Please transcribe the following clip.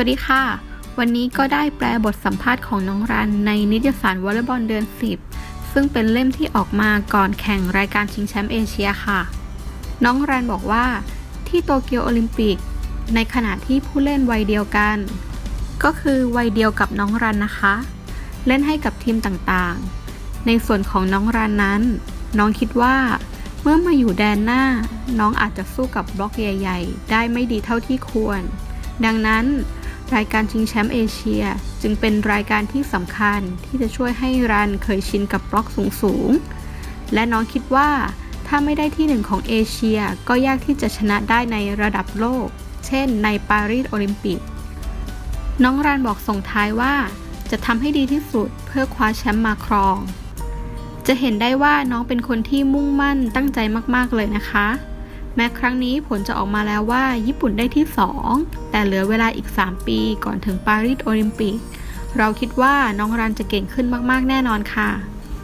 วัสดีค่ะ วันนี้ก็ได้แปลบทสัมภาษณ์ของน้องรันในนิตยสารวอลเลย์บอลเดือน 10 ซึ่งเป็นเล่มที่ออกมาก่อนแข่งรายการชิงแชมป์เอเชียค่ะ น้องรันบอกว่าที่โตเกียวโอลิมปิก ในขณะที่ผู้เล่นวัยเดียวกัน ก็คือวัยเดียวกับน้องรันนะคะ เล่นให้กับทีมต่างๆ ในส่วนของน้องรันนั้น น้องคิดว่า เมื่อมาอยู่แดนหน้า น้องอาจจะสู้กับบล็อกใหญ่ ๆ ได้ไม่ดีเท่าที่ควรดังนั้น รายการชิงแชมป์เอเชีย จึงเป็นรายการที่สำคัญที่จะช่วยให้รันเคยชินกับบล็อกสูงๆ และน้องคิดว่า ถ้าไม่ได้ที่หนึ่งของเอเชียก็ยากที่จะชนะได้ในระดับโลก เช่น ในปารีสโอลิมปิก น้องรันบอกส่งท้ายว่า จะทำให้ดีที่สุดเพื่อคว้าแชมป์มาครอง จะเห็นได้ว่าน้องเป็นคนที่มุ่งมั่นตั้งใจมากๆเลยนะคะ แม้ครั้งนี้ผลจะออกมาแล้วว่าญี่ปุ่นได้ที่ 2 แต่เหลือเวลาอีก 3 ปีก่อนถึงปารีสโอลิมปิก เราคิดว่าน้องรันจะเก่งขึ้นมาก ๆ แน่นอนค่ะ